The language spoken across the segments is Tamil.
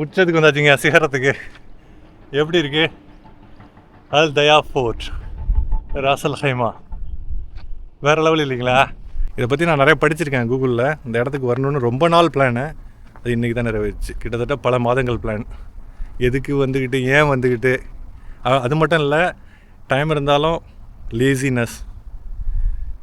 உச்சத்துக்கு வந்தாச்சுங்க சிகரத்துக்கு. எப்படி இருக்கு? Al Dhaya Fort Ras Al Khaimah. வேறு லெவல் இல்லைங்களா? இதை பற்றி நான் நிறைய படிச்சிருக்கேன் கூகுளில். இந்த இடத்துக்கு வரணும்னு ரொம்ப நாள் பிளானு அது இன்றைக்கி தான் நிறைவேறிச்சு. கிட்டத்தட்ட பல மாதங்கள் பிளான் எதுக்கு வந்துக்கிட்டு ஏன் வந்துக்கிட்டு அது மட்டும் இல்லை டைம் இருந்தாலும் லேசினஸ்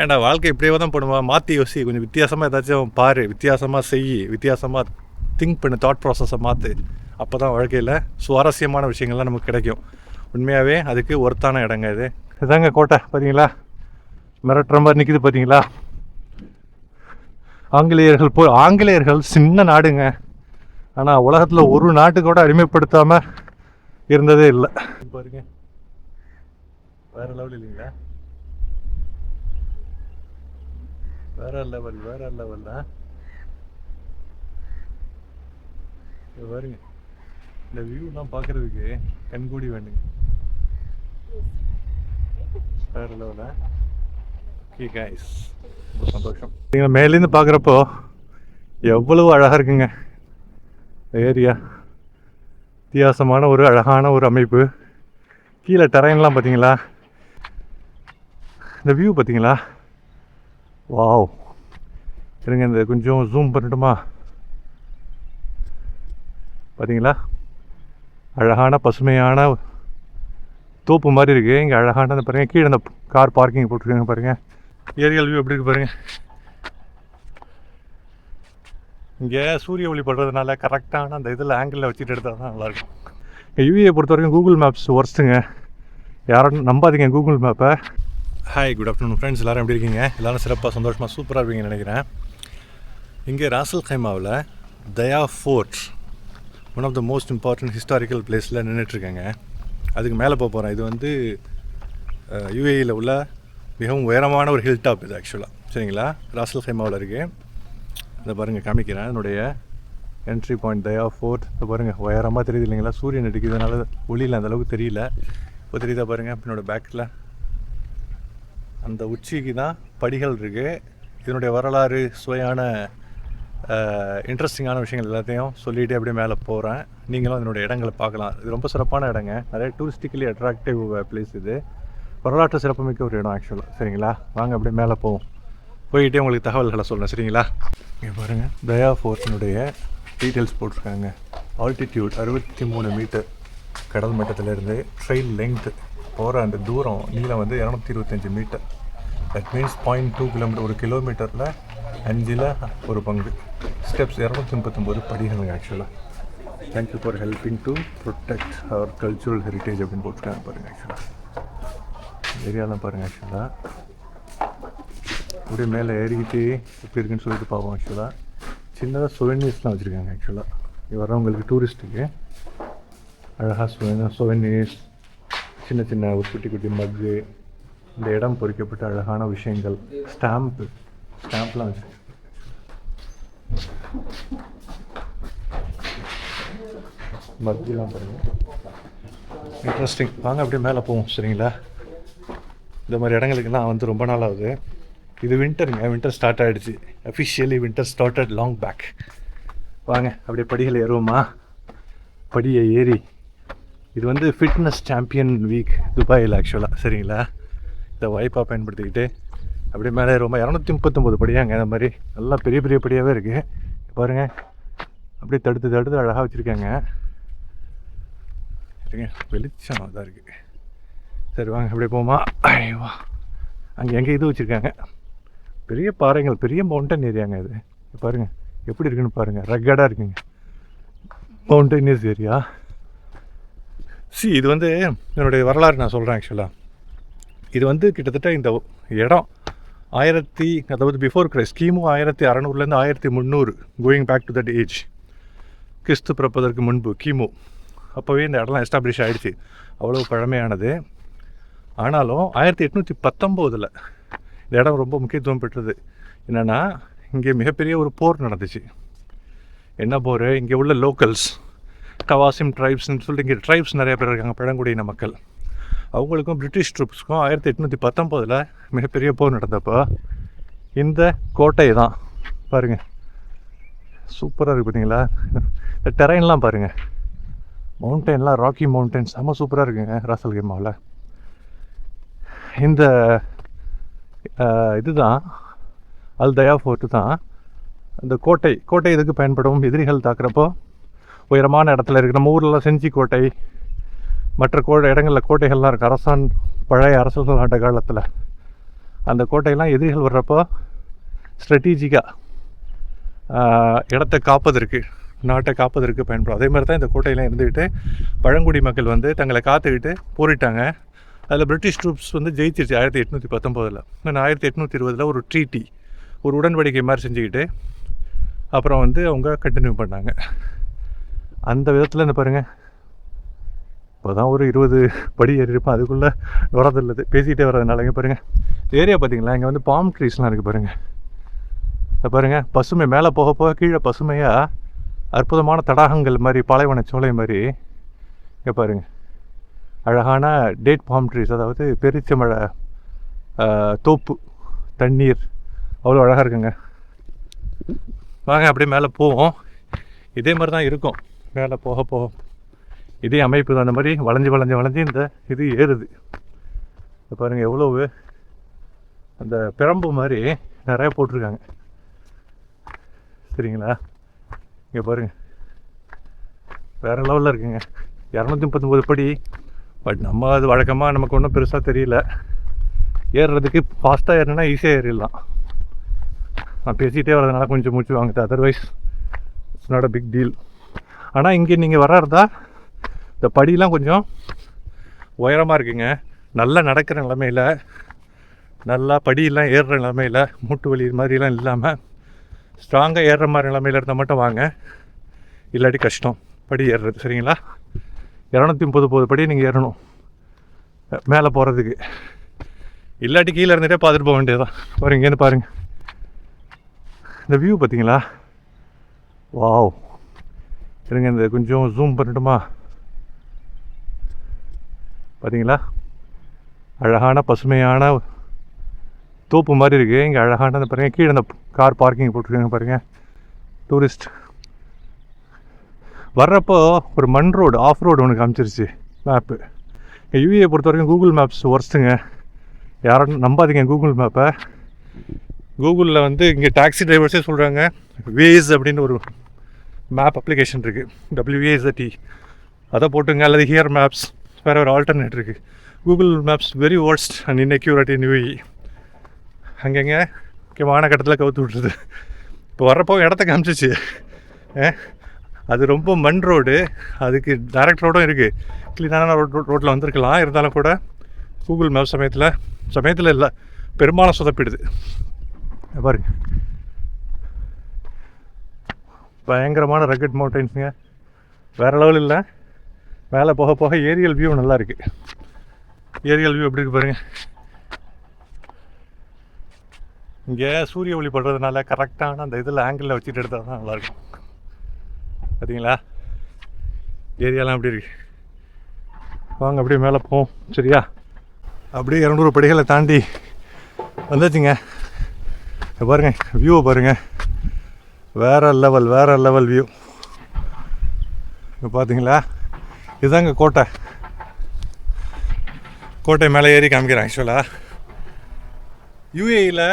ஏன்டா வாழ்க்கை இப்படியே தான் பண்ணுவா மாற்றி யோசி. கொஞ்சம் வித்தியாசமாக ஏதாச்சும் பாரு. வித்தியாசமாக செய். வித்தியாசமாக திங்க் பண்ணு தாட் ப்ராசஸை மாற்று அப்போ தான் வாழ்க்கையில் சுவாரஸ்யமான விஷயங்கள்லாம் நமக்கு கிடைக்கும். உண்மையாகவே அதுக்கு ஒர்த்தான இடங்க இது. இதாங்க கோட்டை பார்த்தீங்களா மிரட்டுற மாதிரி நிற்கிது பார்த்தீங்களா ஆங்கிலேயர்கள் போ ஆங்கிலேயர்கள் சின்ன நாடுங்க. ஆனால் உலகத்தில் ஒரு நாட்டு கூட அடிமைப்படுத்தாமல் இருந்ததே இல்லை. பாருங்க. வேற லெவல் இல்லைங்களா? வேற லெவல் வேற இது பாருங்க இந்த வியூலாம் பார்க்கறதுக்கு கண்கூடி வேணுங்க. வேற லெவலில். ஓகே கைஸ் ரொம்ப சந்தோஷம். நீங்கள் மேலேருந்து பார்க்குறப்போ எவ்வளவு அழகாக இருக்குங்க. ஏரியா. வித்தியாசமான ஒரு அழகான ஒரு அமைப்பு. கீழே டெரைன்லாம் பார்த்தீங்களா இந்த வியூ பார்த்தீங்களா வாவ் இருங்க இந்த கொஞ்சம் ஜூம் பண்ணட்டுமா? பார்த்தீங்களா அழகான பசுமையான தோப்பு மாதிரி இருக்குது இங்கே அழகான பாருங்கள் கீழே அந்த கார் பார்க்கிங் போட்டிருக்காங்க பாருங்கள் ஏரியல் வியூ எப்படி இருக்கு பாருங்கள் இங்கே சூரிய ஒளி படுறதுனால கரெக்டான அந்த இதில் ஆங்கிளில் வச்சுட்டு எடுத்தால் தான் நல்லாயிருக்கும் யூஏ பொறுத்த வரைக்கும் கூகுள் மேப்ஸ் ஒர்ஸ்ட்டுங்க யாரும் நம்பாதீங்க கூகுள் மேப்பை ஹாய் குட் ஆஃப்டர்நூன் ஃப்ரெண்ட்ஸ் எல்லோரும் எப்படி இருக்கீங்க? எல்லோரும் சிறப்பாக சந்தோஷமாக சூப்பராக இருப்பீங்கன்னு நினைக்கிறேன். இங்கே ராசல் கைமாவில் Dhayah fort one of the most important historical பிளேஸில் நின்றுட்டுருக்கேங்க அதுக்கு மேலே போக போகிறேன் இது வந்து யூஏயில் உள்ள மிகவும் உயரமான ஒரு ஹில் டாப் இது ஆக்சுவலாக சரிங்களா? ராசல் ஹைமாவில் இருக்குது இதை பாருங்கள் காமிக்கிறேன். என்னுடைய என்ட்ரி பாயிண்ட் தயா ஃபோர்ட் இதை பாருங்கள் உயரமாக தெரியுது இல்லைங்களா? சூரியன் அடிக்கிறதுனால ஒளியில் அந்தளவுக்கு தெரியல. இப்போ தெரியுதா பாருங்கள் என்னோடய பேக்கில் அந்த உச்சிக்கு தான் படிகள் இருக்குது இதனுடைய வரலாறு சுவையான இன்ட்ரெஸ்டிங்கான விஷயங்கள் எல்லாத்தையும் சொல்லிகிட்டே அப்படியே மேலே போகிறேன் நீங்களும் அதனுடைய இடங்களை பார்க்கலாம். இது ரொம்ப சிறப்பான இடங்க. நிறைய டூரிஸ்டிக்கலி அட்ராக்டிவ் பிளேஸ் இது. வரலாற்று சிறப்புமிக்க ஒரு இடம் ஆக்சுவலாக சரிங்களா? வாங்க அப்படியே மேலே போவோம். போய்கிட்டே உங்களுக்கு தகவல்களை சொல்கிறேன் சரிங்களா? இங்கே பாருங்கள் தயா ஃபோர்ட்டினுடைய டீட்டெயில்ஸ் போட்டிருக்காங்க. ஆல்டிடியூட் அறுபத்தி மூணு மீட்டர் கடல் மட்டத்திலேருந்து ட்ரெயின் லெங்க்த்து போகிற அந்த தூரம் நீளம் வந்து இரநூத்தி இருபத்தஞ்சி metre that means point two kilometre ஒரு கிலோமீட்டரில் அஞ்சில் ஒரு பங்கு. ஸ்டெப்ஸ் இரநூத்தி முப்பத்தொம்போது படிகளுங்க ஆக்சுவலாக thank you for helping to protect our cultural heritage அப்படின்னு போட்டுருக்காங்க பாருங்கள் ஆக்சுவலாக ஏரியாலாம் பாருங்கள் ஆக்சுவலாக அப்படியே மேலே ஏறிக்கிட்டு எப்படி இருக்குன்னு சொல்லிட்டு பார்ப்போம் ஆக்சுவலாக சின்னதாக சுவெனியர்ஸ்லாம் வச்சுருக்காங்க ஆக்சுவலாக வரவங்களுக்கு டூரிஸ்ட்டுக்கு அழகாக சுவென சுவெனியர்ஸ் சின்ன சின்ன ஒரு குட்டி குட்டி மக்கு இந்த இடம் பொறிக்கப்பட்ட அழகான விஷயங்கள் ஸ்டாம்ப்பு ஸ்டாம்ப்லாம் வச்சுருக்காங்க மக்குலாம் பாருங்கள் இன்ட்ரெஸ்டிங் வாங்க அப்படியே மேலே போவோம் சரிங்களா? இந்த மாதிரி இடங்களுக்கெல்லாம் வந்து ரொம்ப நாள் ஆகுது இது வின்டருங்க வின்டர் ஸ்டார்ட் ஆகிடுச்சு officially winter started long back வாங்க அப்படியே படிகள் ஏறுவோமா? படியை ஏறி. இது வந்து ஃபிட்னஸ் சாம்பியன் வீக் துபாயில் ஆக்சுவலாக சரிங்களா? இந்த வாய்ப்பாக பயன்படுத்திக்கிட்டு அப்படியே மேலே ரொம்ப இரநூத்தி முப்பத்தொம்போது படியாங்க இந்த மாதிரி. நல்லா பெரிய பெரிய படியாகவே இருக்குது பாருங்கள் அப்படியே தடுத்து தடுத்து அழகாக வச்சுருக்காங்க. சரிங்க வெளிச்சம் இதாக இருக்குது சரி வாங்க அப்படியே போமா ஐயோ அங்கே எங்கே இது வச்சுருக்காங்க? பெரிய பாறைகள் பெரிய மவுண்டன் ஏரியாங்க இது. பாருங்கள் பாருங்க எப்படி இருக்குன்னு பாருங்கள் ரக்கடாக இருக்குங்க. மவுண்டனியஸ் ஏரியா சி இது வந்து என்னுடைய வரலாறு நான் சொல்கிறேன் ஆக்சுவலாக இது வந்து கிட்டத்தட்ட இந்த இடம் ஆயிரத்தி அதாவது பிஃபோர் கிரைஸ்ட் கிமு ஆயிரத்தி அறநூறுலேருந்து ஆயிரத்தி முந்நூறு going back to that age கிறிஸ்து பிறப்பதற்கு முன்பு கிமு. அப்போவே இந்த இடம்லாம் எஸ்டாப்ளிஷ் ஆகிடுச்சு அவ்வளோ பழமையானது. ஆனாலும் ஆயிரத்தி எட்நூற்றி பத்தொம்போதில் இந்த இடம் ரொம்ப முக்கியத்துவம் பெற்றது. என்னென்னா இங்கே மிகப்பெரிய ஒரு போர் நடந்துச்சு. என்ன போர்? இங்கே உள்ள லோக்கல்ஸ் கவாசிம் ட்ரைப்ஸ்னு சொல்லிட்டு இங்கே ட்ரைப்ஸ் நிறைய பேர் இருக்காங்க பழங்குடியின மக்கள். அவங்களுக்கும் பிரிட்டிஷ் ட்ரூப்ஸ்க்கும் ஆயிரத்தி எட்நூற்றி பத்தொம்போதில் மிகப்பெரிய போர் நடந்தப்போ இந்த கோட்டை தான் பாருங்கள் சூப்பராக இருக்குது பார்த்தீங்களா இந்த டெரைன்லாம் பாருங்கள் மவுண்டெயின்லாம் ராக்கி மவுண்டைன்ஸ் செம்ம சூப்பராக இருக்குங்க ராசல் கேமாவில் இந்த இதுதான் அல் தயா ஃபோர்ட்டு தான். அந்த கோட்டை கோட்டை எதுக்கு பயன்படும்? எதிரிகள் தாக்குறப்போ உயரமான இடத்துல இருக்கிற நம்ம ஊர்லலாம் செஞ்சி கோட்டை. மற்ற கோ இடங்களில் கோட்டைகள்லாம் இருக்குது அரசான் பழைய அரசர்கள் ஆண்ட காலத்தில். அந்த கோட்டையெல்லாம் எதிரிகள் வர்றப்போ ஸ்ட்ராட்டஜிக்காக இடத்தை காப்பதற்கு நாட்டை காப்பதற்கு பயன்படும். அதே மாதிரி தான் இந்த கோட்டையெல்லாம் இருந்துக்கிட்டு பழங்குடி மக்கள் வந்து தங்களை காத்துக்கிட்டு போரிட்டாங்க. அதில் பிரிட்டிஷ் ட்ரூப்ஸ் வந்து ஜெயிச்சிருச்சு ஆயிரத்தி எட்நூற்றி பத்தொம்போதில் நான் ஆயிரத்தி எட்நூற்றி இருபதில் ஒரு ட்ரீட்டி ஒரு உடன்படிக்கை மாதிரி செஞ்சுக்கிட்டு அப்புறம் வந்து அவங்க கண்டினியூ பண்ணாங்க. அந்த விதத்தில் இந்த பாருங்கள் இப்போ தான் ஒரு இருபது படி ஏறி இருப்பேன். அதுக்குள்ளே வரதில்லது பேசிகிட்டே வரதுனால இங்கே பாருங்கள் ஏரியா பார்த்தீங்களா இங்கே வந்து பாம் ட்ரீஸ்லாம் இருக்குது பாருங்கள் பாருங்கள் பசுமை மேலே போக போக கீழே பசுமையாக அற்புதமான தடாகங்கள் மாதிரி பாலைவன சோலை மாதிரி இங்கே பாருங்கள் அழகான டேட் பாம் ட்ரீஸ் அதாவது பெருச்சமழை தோப்பு தண்ணீர். அவ்வளோ அழகாக இருக்குங்க. வாங்க அப்படியே மேலே போவோம். இதே மாதிரி தான் இருக்கும். மேலே போக போக. இதே அமைப்பு தான். அந்த மாதிரி வளைஞ்சு வளைஞ்சு வளைஞ்சு இந்த இது ஏறுது. இதை பாருங்கள் எவ்வளவு அந்த பிரம்பு மாதிரி நிறையா போட்டிருக்காங்க. சரிங்களா? இங்கே பாருங்கள் வேறு லெவலில் இருக்குங்க. இரநூத்தி முப்பத்தொம்போது படி. பட் நம்ம அது வழக்கமாக நமக்கு ஒன்றும் பெருசாக தெரியல. ஏறுறதுக்கு ஃபாஸ்ட்டாக ஏறினா ஈஸியாக ஏறிடலாம். நான் பேசிகிட்டே வரதுனால கொஞ்சம் மூச்சு வாங்குது. Otherwise it's not a big deal ஆனால் இங்கே நீங்கள் வர்றதா இந்த படியெலாம் கொஞ்சம் உயரமாக இருக்குங்க. நல்லா நடக்கிற நிலமையில் நல்லா படியெல்லாம் ஏறுற நிலமையில் மூட்டு வலி இது மாதிரிலாம் இல்லாமல் ஸ்ட்ராங்காக ஏறுற மாதிரி நிலமையில் இருந்தால் மட்டும் வாங்க. இல்லாட்டி கஷ்டம். படி ஏறுறது சரிங்களா? இரநூத்தி முப்பது போது படி நீங்கள் ஏறணும். மேலே போகிறதுக்கு இல்லாட்டி கீழே இருந்துகிட்டே பார்த்துட்டு போக வேண்டியதுதான். பாருங்க இங்கேருந்து பாருங்க. இந்த வியூ பார்த்தீங்களா? வாவ் இருங்க இந்த கொஞ்சம் ஜூம் பண்ணட்டுமா? பார்த்தீங்களா அழகான பசுமையான தோப்பு மாதிரி இருக்குது இங்கே அழகான அந்த பாருங்கள் கீழே அந்த கார் பார்க்கிங் போட்டிருக்காங்க பாருங்கள் டூரிஸ்ட் வர்றப்போ ஒரு மண் ரோடு ஆஃப் ரோடு ஒன்று காமிச்சிருச்சு மேப்பு யூஏ பொறுத்த வரைக்கும் கூகுள் மேப்ஸ் ஒர்ஸ்ட்டுங்க யாரும் நம்பாதீங்க கூகுள் மேப்பை கூகுளில் வந்து இங்கே டாக்ஸி டிரைவர்ஸே சொல்கிறாங்க வேஸ் அப்படின்னு ஒரு மேப் அப்ளிகேஷன் இருக்குது டபிள்யூஏஎஸ்டி அதை போட்டுங்க அல்லது ஹியர் மேப்ஸ் வேறு ஒரு ஆல்டர்னேட் இருக்குது Google Maps very worst and inaccurate in UAE அங்கங்கே முக்கியமான கட்டத்தில் கவுத்து விட்ருது இப்போ வர்றப்போ இடத்த காமிச்சிச்சு. அது ரொம்ப மண் ரோடு அதுக்கு டைரக்ட் ரோடும் இருக்குது க்ளீனான ரோட் ரோட்டில் வந்திருக்கலாம். இருந்தாலும் கூட கூகுள் மேப் சமயத்தில் சமயத்தில் இல்லை பெரும்பாலும் சொதப்பிடுது. பாருங்க. பயங்கரமான ரக்கட் மவுண்டைன்ஸுங்க வேறு லெவல் இல்லை. மேலே போக போக ஏரியல் வியூ நல்லா இருக்குது ஏரியல் வியூ எப்படி இருக்கு பாருங்க. இங்கே சூரிய ஒளி படுறதுனால கரெக்டான அந்த இதில் ஆங்கிளில் வச்சுட்டு எடுத்தால் தான் நல்லாயிருக்கும். பார்த்தீங்களா? ஏரியாலாம் எப்படி இருக்கு? வாங்க அப்படியே மேலே போவோம் சரியா? அப்படியே இரநூறு படிகளை தாண்டி வந்தாச்சுங்க. பாருங்கள் பாருங்க வியூவை பாருங்கள் வேற லெவல் வேறு லெவல் வியூ இப்போ பார்த்தீங்களா? இதுதாங்க கோட்டை. கோட்டை மேலே ஏறி காமிக்கிறேன் ஆக்சுவலாக யூஏயில்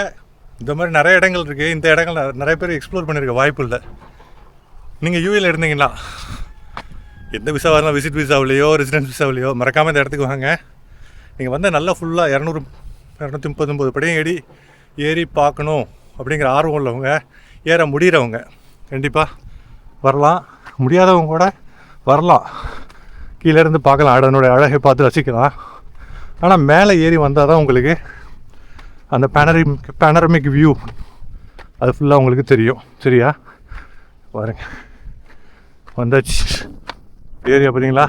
இந்த மாதிரி நிறைய இடங்கள் இருக்குது இந்த இடங்கள் நிறைய பேர் எக்ஸ்ப்ளோர் பண்ணியிருக்க வாய்ப்பு இல்லை. நீங்கள் யூஏயில் இருந்தீங்கன்னா எந்த விசாவாக இருந்தாலும் விசிட் விசாவிலையோ ரெசிடென்ஸ் விசாவிலையோ மறக்காமல் இந்த இடத்துக்கு வாங்க. நீங்கள் வந்து நல்லா ஃபுல்லாக இரநூறு இரநூத்தி முப்பத்தொம்போது படியும் ஏறி ஏறி பார்க்கணும் அப்படிங்கிற ஆர்வம் உள்ளவங்க ஏற முடிகிறவங்க கண்டிப்பாக வரலாம். முடியாதவங்க கூட வரலாம். கீழே இருந்து பார்க்கலாம் அதனுடைய அழகை பார்த்து ரசிக்கலாம். ஆனால் மேலே ஏறி வந்தால் தான் உங்களுக்கு அந்த பேனரிக் பேனரமிக் வியூ அது ஃபுல்லாக உங்களுக்கு தெரியும். சரியா? பாருங்க. வந்தாச்சு. ஏரியா பார்த்தீங்களா?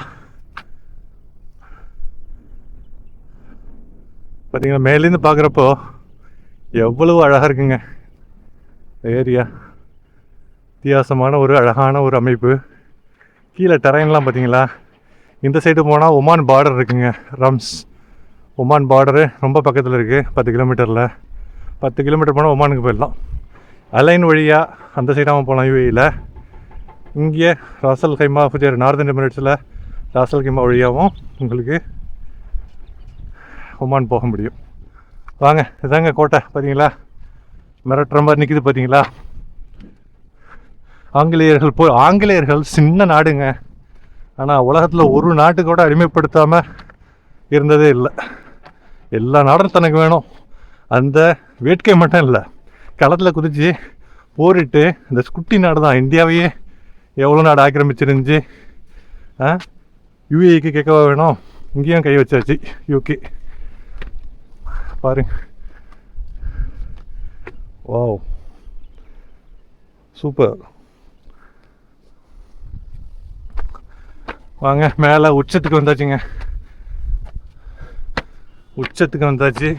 பார்த்தீங்களா? மேலேருந்து பார்க்குறப்போ எவ்வளவு அழகாக இருக்குங்க. ஏரியா. வித்தியாசமான ஒரு அழகான ஒரு அமைப்பு. கீழே டெரைன்லாம் பார்த்தீங்களா? இந்த சைடு போனால் ஒமான் பார்டர் இருக்குங்க ரம்ஸ் ஒமான் பார்டரு ரொம்ப பக்கத்தில் இருக்குது பத்து கிலோமீட்டரில் பத்து கிலோமீட்டர் போனால் ஒமானுக்கு போயிடலாம். அலைன் வழியாக அந்த சைடாகவும் போகலாம் யூஏயில் இங்கே ராசல் கைமா ஃபுஜர் நார்தன் எமிரேட்ஸில் ராசல் கைமா வழியாகவும் உங்களுக்கு ஒமான் போக முடியும். வாங்க இதாங்க கோட்டை பார்த்தீங்களா மிரட்டுற மாதிரி நிற்கிது பார்த்தீங்களா ஆங்கிலேயர்கள் போ ஆங்கிலேயர்கள் சின்ன நாடுங்க. ஆனால் உலகத்தில் ஒரு நாட்டு கூட அடிமைப்படுத்தாமல் இருந்ததே இல்லை. எல்லா நாடும் தனக்கு வேணும். அந்த வேட்கை மட்டும் இல்லை. களத்தில் குதித்து போரிட்டு இந்த குட்டி நாடு தான். இந்தியாவையே எவ்வளோ நாடு ஆக்கிரமிச்சிருந்துச்சு? ஆ? யூஏக்கு கேட்கவா வேணும்? இங்கேயும் கை வச்சாச்சு யூகே. பாருங்க. வாவ். சூப்பர். வாங்க மேலே உச்சத்துக்கு வந்தாச்சுங்க. உச்சத்துக்கு வந்தாச்சு.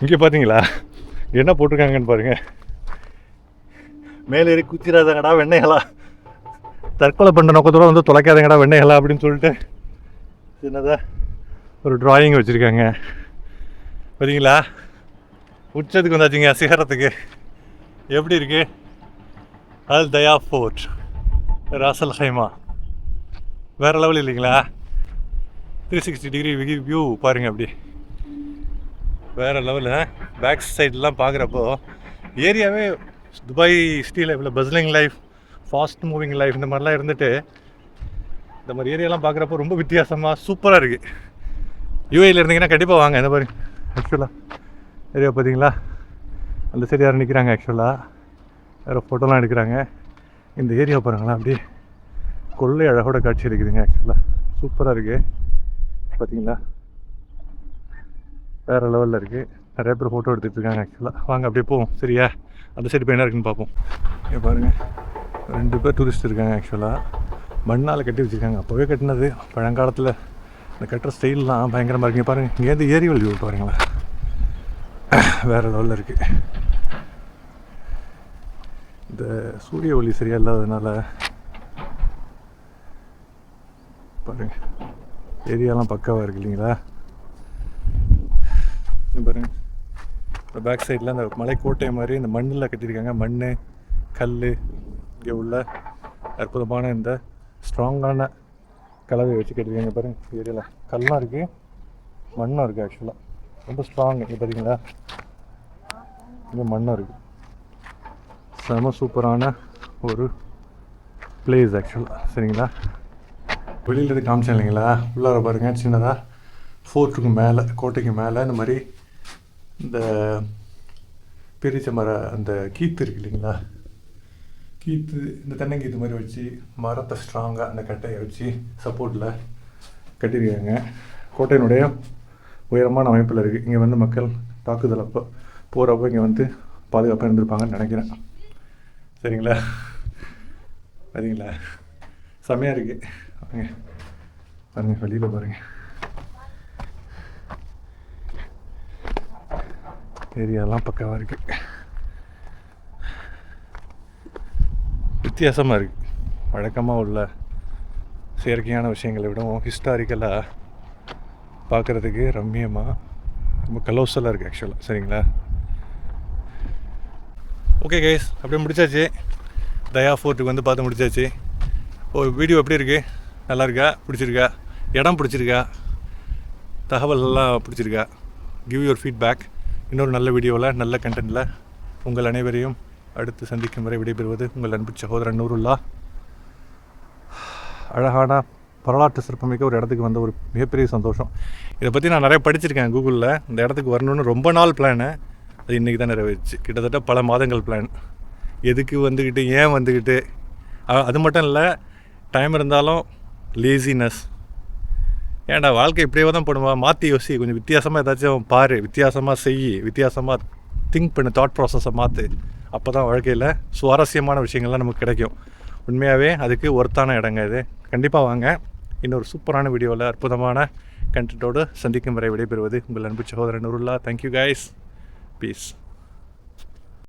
இங்கே பார்த்தீங்களா என்ன போட்டிருக்காங்கன்னு பாருங்கள் மேலே ஏறி குத்திராதங்கடா வெண்ணைகளா தற்கொலை பண்ணுற நோக்கத்தோட வந்து தொலைக்காதங்கடா வெண்ணைகளா அப்படின்னு சொல்லிட்டு சின்னதாக ஒரு டிராயிங் வச்சுருக்காங்க. பார்த்தீங்களா உச்சத்துக்கு வந்தாச்சுங்க சிகரத்துக்கு. எப்படி இருக்கு? Al Dhaya Fort Ras Al Khaimah. வேறு லெவல் இல்லைங்களா? த்ரீ சிக்ஸ்டி டிகிரி வியூ பாருங்கள் அப்படி. வேறு லெவலு பேக் சைட்லாம் பார்க்குறப்போ ஏரியாவே துபாய் சிட்டி லைஃப்பில் bustling life fast moving life இந்த மாதிரிலாம் இருந்துட்டு இந்த மாதிரி ஏரியாலாம் பார்க்குறப்போ ரொம்ப வித்தியாசமாக சூப்பராக இருக்குது யூஏயில் இருந்தீங்கன்னா கண்டிப்பாக வாங்க இந்த மாதிரி. ஆக்சுவலாக ஏரியா பார்த்தீங்களா அந்த சைடு யாரும் நிற்கிறாங்க ஆக்சுவலாக வேறு ஃபோட்டோலாம் எடுக்கிறாங்க. இந்த ஏரியா பாருங்களேன் அப்படியே கொள்ளை அழகோட காட்சி இருக்குதுங்க ஆக்சுவலாக சூப்பராக இருக்குது பார்த்தீங்களா வேறு லெவலில் இருக்குது நிறைய பேர் ஃபோட்டோ எடுத்துகிட்டு இருக்காங்க ஆக்சுவலாக வாங்க அப்படியே போவோம். சரியா? அந்த சைடு போய் என்ன இருக்குன்னு பார்ப்போம். இங்கே பாருங்கள் ரெண்டு பேர் டூரிஸ்ட் இருக்காங்க ஆக்சுவலாக மண்ணால் கட்டி வச்சுருக்காங்க. அப்போவே கட்டினது. பழங்காலத்தில் இந்த கட்டுற ஸ்டைல்லாம் பயங்கரமாக இருக்குங்க பாருங்கள் இங்கேருந்து ஏரிவல் வியூ பாருங்களேன். வேறு லெவலில் இருக்குது இந்த சூரிய ஒளி சரியா இல்லாததுனால பாருங்க. ஏரியாலாம் பக்காவாக இருக்கு இல்லைங்களா? பாருங்கள் பாருங்க. இந்த பேக் சைடில் அந்த மலைக்கோட்டை மாதிரி இந்த மண்ணில் கட்டியிருக்காங்க. மண் கல் இங்கே உள்ள அற்புதமான இந்த ஸ்ட்ராங்கான கலவையை வச்சு கட்டியிருக்காங்க பாருங்க. ஏரியாவில் கல்லாம் இருக்குது மண்ணும் இருக்குது ஆக்சுவலாக ரொம்ப ஸ்ட்ராங் இங்கே பார்த்தீங்களா இங்கே மண்ணும் இருக்குது செம சூப்பரான ஒரு பிளேஸ் ஆக்சுவலாக சரிங்களா? வெளியில் இருந்து காமிச்சேன் இல்லைங்களா? உள்ளார பாருங்க சின்னதாக ஃபோர்ட்டுக்கு மேலே கோட்டைக்கு மேலே இந்த மாதிரி இந்த பெரிய மர அந்த கீத்து இருக்கு இல்லைங்களா? கீத்து இந்த தென்னங்கீத்து மாதிரி வச்சு மரத்தை ஸ்ட்ராங்காக அந்த கட்டையை வச்சு சப்போர்ட்டில் கட்டியிருக்காங்க. கோட்டையினுடைய உயரமான அமைப்பில் இருக்குது இங்கே வந்து மக்கள் தாக்குதல் அப்போ போகிறப்போ இங்கே வந்து பாதுகாப்பாக இருந்திருப்பாங்கன்னு நினைக்கிறேன். சரிங்களா? சரிங்களா செம்மையாக இருக்குது பாருங்க பாருங்கள் வெளியில் பாருங்கள் ஏரியாலாம் பக்காவாக இருக்குது வித்தியாசமாக இருக்குது வழக்கமாக உள்ள செயற்கையான விஷயங்களை விடவும் ஹிஸ்டாரிக்கலாக பார்க்குறதுக்கு ரம்மியமாக ரொம்ப கலோசலாக இருக்குது ஆக்சுவலாக சரிங்களா? ஓகே கைஸ் அப்படியே முடிச்சாச்சு. தயா ஃபோர்ட்டுக்கு வந்து பார்த்து முடிச்சாச்சு. ஓ வீடியோ எப்படி இருக்குது நல்லா இருக்கா? பிடிச்சிருக்கா? இடம் பிடிச்சிருக்கா? தகவலெல்லாம் பிடிச்சிருக்கா? கிவ் யுவர் ஃபீட்பேக் இன்னொரு நல்ல வீடியோவில் நல்ல கண்டென்ட்டில் உங்கள் அனைவரையும் அடுத்து சந்திக்கும் வரை விடைபெறுவது உங்கள் அன்பு சகோதரன் நூருல்லா. அழகான வரலாற்று சிறப்புமிக்க ஒரு இடத்துக்கு வந்த ஒரு மிகப்பெரிய சந்தோஷம். இதை பற்றி நான் நிறைய படிச்சிருக்கேன் கூகுளில் இந்த இடத்துக்கு வரணும்னு ரொம்ப நாள் பிளானு அது இன்றைக்கி தான் நிறைவேறிச்சு. கிட்டத்தட்ட பல மாதங்கள் பிளான் எதுக்கு வந்துக்கிட்டு ஏன் வந்துக்கிட்டு அது மட்டும் இல்லை டைம் இருந்தாலும் லேசினஸ் ஏன்டா வாழ்க்கை இப்படியே தான் பண்ணுவா மாற்றி யோசி கொஞ்சம் வித்தியாசமாக ஏதாச்சும் பாரு. வித்தியாசமாக செய். வித்தியாசமாக திங்க் பண்ணு தாட் ப்ராசஸை மாற்று அப்போ தான் வாழ்க்கையில் சுவாரஸ்யமான விஷயங்கள்லாம் நமக்கு கிடைக்கும். உண்மையாகவே அதுக்கு ஒர்த்தான இடங்க இது. கண்டிப்பாக வாங்க. இன்னொரு சூப்பரான வீடியோவில் அற்புதமான கண்டென்ட்டோடு சந்திக்கும் வரை விடைபெறுவது உங்கள் அன்பு சகோதரன் நுருல்லா. Thank you guys Peace.